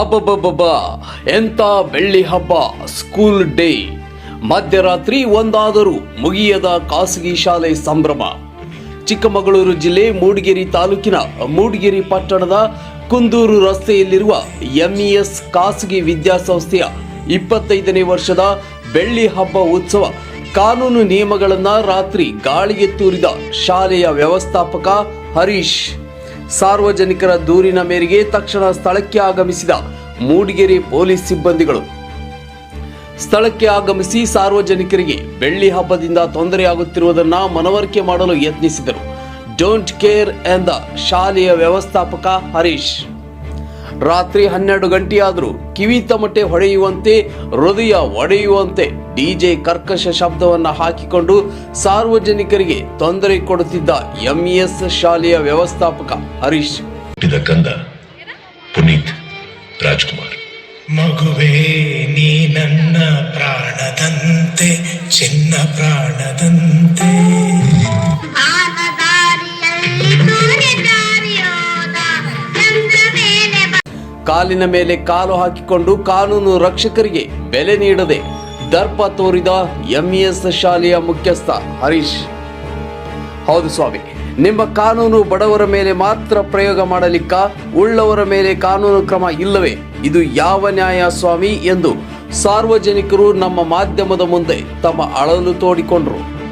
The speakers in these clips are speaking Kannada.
ಅಬ್ಬಬ್ಬಬ್ಬ ಎಂತ ಬೆಳ್ಳಿ ಹಬ್ಬ ಸ್ಕೂಲ್ ಡೇ ಮಧ್ಯರಾತ್ರಿ ಒಂದಾದರೂ ಮುಗಿಯದ ಖಾಸಗಿ ಶಾಲೆ ಸಂಭ್ರಮ. ಚಿಕ್ಕಮಗಳೂರು ಜಿಲ್ಲೆ ಮೂಡಿಗೆರೆ ತಾಲೂಕಿನ ಮೂಡಿಗೆರೆ ಪಟ್ಟಣದ ಕುಂದೂರು ರಸ್ತೆಯಲ್ಲಿರುವ ಎಂಇಎಸ್ ಖಾಸಗಿ ವಿದ್ಯಾಸಂಸ್ಥೆಯ ಇಪ್ಪತ್ತೈದನೇ ವರ್ಷದ ಬೆಳ್ಳಿ ಹಬ್ಬ ಉತ್ಸವ ಕಾನೂನು ನಿಯಮಗಳನ್ನು ರಾತ್ರಿ ಗಾಳಿಗೆ ತೂರಿದ ಶಾಲೆಯ ವ್ಯವಸ್ಥಾಪಕ ಹರೀಶ್. ಸಾರ್ವಜನಿಕರ ದೂರಿನ ಮೇರೆಗೆ ತಕ್ಷಣ ಸ್ಥಳಕ್ಕೆ ಆಗಮಿಸಿದ ಮೂಡಿಗೆರೆ ಪೊಲೀಸ್ ಸಿಬ್ಬಂದಿಗಳು. ಸ್ಥಳಕ್ಕೆ ಆಗಮಿಸಿ ಸಾರ್ವಜನಿಕರಿಗೆ ಬೆಳ್ಳಿ ಹಬ್ಬದಿಂದ ತೊಂದರೆಯಾಗುತ್ತಿರುವುದನ್ನು ಮನವರಿಕೆ ಮಾಡಲು ಯತ್ನಿಸಿದರು. ಡೋಂಟ್ ಕೇರ್ ಎಂದ ಶಾಲೆಯ ವ್ಯವಸ್ಥಾಪಕ ಹರೀಶ್. ರಾತ್ರಿ ಹನ್ನೆರಡು ಗಂಟೆಯಾದರೂ ಕಿವಿ ತಮಟೆ ಹೊಡೆಯುವಂತೆ, ಹೃದಯ ಒಡೆಯುವಂತೆ ಡಿಜೆ ಕರ್ಕಶ ಶಬ್ದವನ್ನು ಹಾಕಿಕೊಂಡು ಸಾರ್ವಜನಿಕರಿಗೆ ತೊಂದರೆ ಕೊಡುತ್ತಿದ್ದ ಎಂಇಎಸ್ ಶಾಲೆಯ ವ್ಯವಸ್ಥಾಪಕ ಹರೀಶ್. ಕಂದ ಪುನೀತ್. ರಾಜ್ಕುಮಾರ್. ಮಗುವೇ ನೀ ನನ್ನ ಪ್ರಾಣದಂತೆ ಚಿನ್ನ ಪ್ರಾಣದಂತೆ. ಕಾಲಿನ ಮೇಲೆ ಕಾಲು ಹಾಕಿಕೊಂಡು ಕಾನೂನು ರಕ್ಷಕರಿಗೆ ಬೆಲೆ ನೀಡದೆ ದರ್ಪ ತೋರಿದ ಎಂಇಎಸ್ ಶಾಲೆಯ ಮುಖ್ಯಸ್ಥ ಹರೀಶ್. ಹೌದು ಸ್ವಾಮಿ. ನಿಮ್ಮ ಕಾನೂನು ಬಡವರ ಮೇಲೆ ಮಾತ್ರ ಪ್ರಯೋಗ ಮಾಡಲಿಕ್ಕ ಉಳ್ಳವರ ಮೇಲೆ ಕಾನೂನು ಕ್ರಮ ಇಲ್ಲವೇ? ಇದು ಯಾವ ನ್ಯಾಯ ಸ್ವಾಮಿ? ಎಂದು ಸಾರ್ವಜನಿಕರು ನಮ್ಮ ಮಾಧ್ಯಮದ ಮುಂದೆ ತಮ್ಮ ಅಳಲು ತೋಡಿಕೊಂಡರು.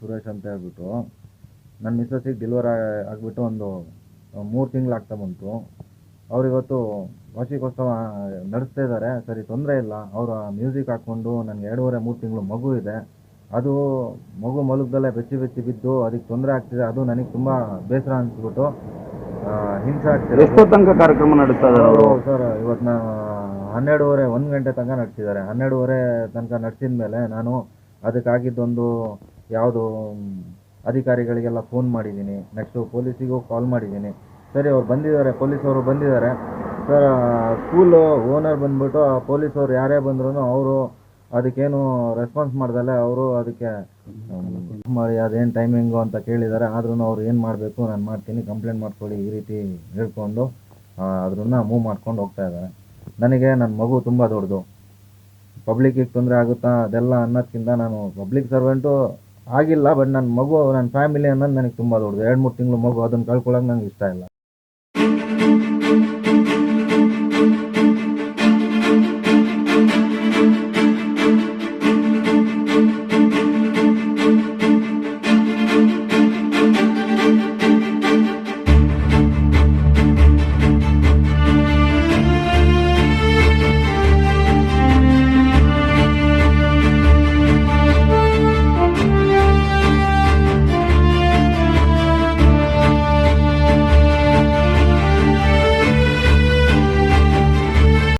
ಸುರೇಶ್ ಅಂತ ಹೇಳ್ಬಿಟ್ಟು. ನನ್ನ ಮಿಸ್ಸಸ್ಸಿಗೆ ಡೆಲಿವರ್ ಆಗಿಬಿಟ್ಟು ಒಂದು, ಮೂರು ತಿಂಗಳಾಗ್ತಾ ಬಂತು. ಅವ್ರು ಇವತ್ತು ವಾರ್ಷಿಕೋತ್ಸವ ನಡೆಸ್ತಾ ಇದ್ದಾರೆ. ಸರಿ ತೊಂದರೆ ಇಲ್ಲ. ಅವರ ಮ್ಯೂಸಿಕ್ ಹಾಕ್ಕೊಂಡು ನನಗೆ ಎರಡೂವರೆ ಮೂರು ತಿಂಗಳು ಮಗು ಇದೆ. ಅದು ಮಗು ಮಲಗದಲ್ಲೇ ಬೆಚ್ಚಿ ಬೆಚ್ಚಿ ಬಿದ್ದು ಅದಕ್ಕೆ ತೊಂದರೆ ಆಗ್ತಿದೆ. ಅದು ನನಗೆ ತುಂಬ ಬೇಸರ ಅನಿಸ್ಬಿಟ್ಟು ಹಿಂಸೆ ಆಗ್ತಿದೆ ಎಷ್ಟೋ ತನಕ ಕಾರ್ಯಕ್ರಮ ನಡೆಸ್ತಾ ಇದ್ದಾರೆ ಅವರು? ಅವರು ಸರ್ ಇವತ್ತು ನಾ ಹನ್ನೆರಡೂವರೆ ಒಂದು ಗಂಟೆ ತನಕ ನಡೆಸಿದ್ದಾರೆ. ಹನ್ನೆರಡೂವರೆ ತನಕ ನಡೆಸಿದ ಮೇಲೆ ನಾನು ಅದಕ್ಕಾಗಿದ್ದೊಂದು ಯಾವುದು ಅಧಿಕಾರಿಗಳಿಗೆಲ್ಲ ಫೋನ್ ಮಾಡಿದ್ದೀನಿ. ನೆಕ್ಸ್ಟು ಪೊಲೀಸಿಗೂ ಕಾಲ್ ಮಾಡಿದ್ದೀನಿ. ಸರಿ ಅವ್ರು ಬಂದಿದ್ದಾರೆ. ಪೊಲೀಸವರು ಬಂದಿದ್ದಾರೆ. ಸರ್ ಸ್ಕೂಲು ಓನರ್ ಬಂದ್ಬಿಟ್ಟು ಆ ಪೊಲೀಸವ್ರು ಯಾರೇ ಬಂದ್ರು ಅವರು ಅದಕ್ಕೇನು ರೆಸ್ಪಾನ್ಸ್ ಮಾಡ್ದಲೆ ಅವರು ಅದಕ್ಕೆ ಮಾಡಿ ಅದೇನು ಟೈಮಿಂಗು ಅಂತ ಕೇಳಿದ್ದಾರೆ ಆದ್ರೂ ಅವ್ರು ಏನು ಮಾಡಬೇಕು ನಾನು ಮಾಡ್ತೀನಿ ಕಂಪ್ಲೇಂಟ್ ಮಾಡ್ಕೊಳ್ಳಿ ಈ ರೀತಿ ಹೇಳ್ಕೊಂಡು ಅದನ್ನ ಮೂವ್ ಮಾಡ್ಕೊಂಡು ಹೋಗ್ತಾ ಇದ್ದಾರೆ. ನನಗೆ ನನ್ನ ಮಗು ತುಂಬ ದೊಡ್ಡದು. ಪಬ್ಲಿಕ್ಕಿಗೆ ತೊಂದರೆ ಆಗುತ್ತಾ ಅದೆಲ್ಲ ಅನ್ನೋದಕ್ಕಿಂತ ನಾನು ಪಬ್ಲಿಕ್ ಸರ್ವೆಂಟು ಆಗಿಲ್ಲ ಬಟ್ ನನ್ನ ಮಗು ನನ್ನ ಫ್ಯಾಮಿಲಿ ಅನ್ನೋದು ನನಗೆ ತುಂಬ ದೊಡ್ಡದು. ಎರಡು ಮೂರು ತಿಂಗಳು ಮಗು ಅದನ್ನು ಕಳ್ಕೊಳ್ಳೋಕೆ ನಂಗೆ ಇಷ್ಟ ಇಲ್ಲ.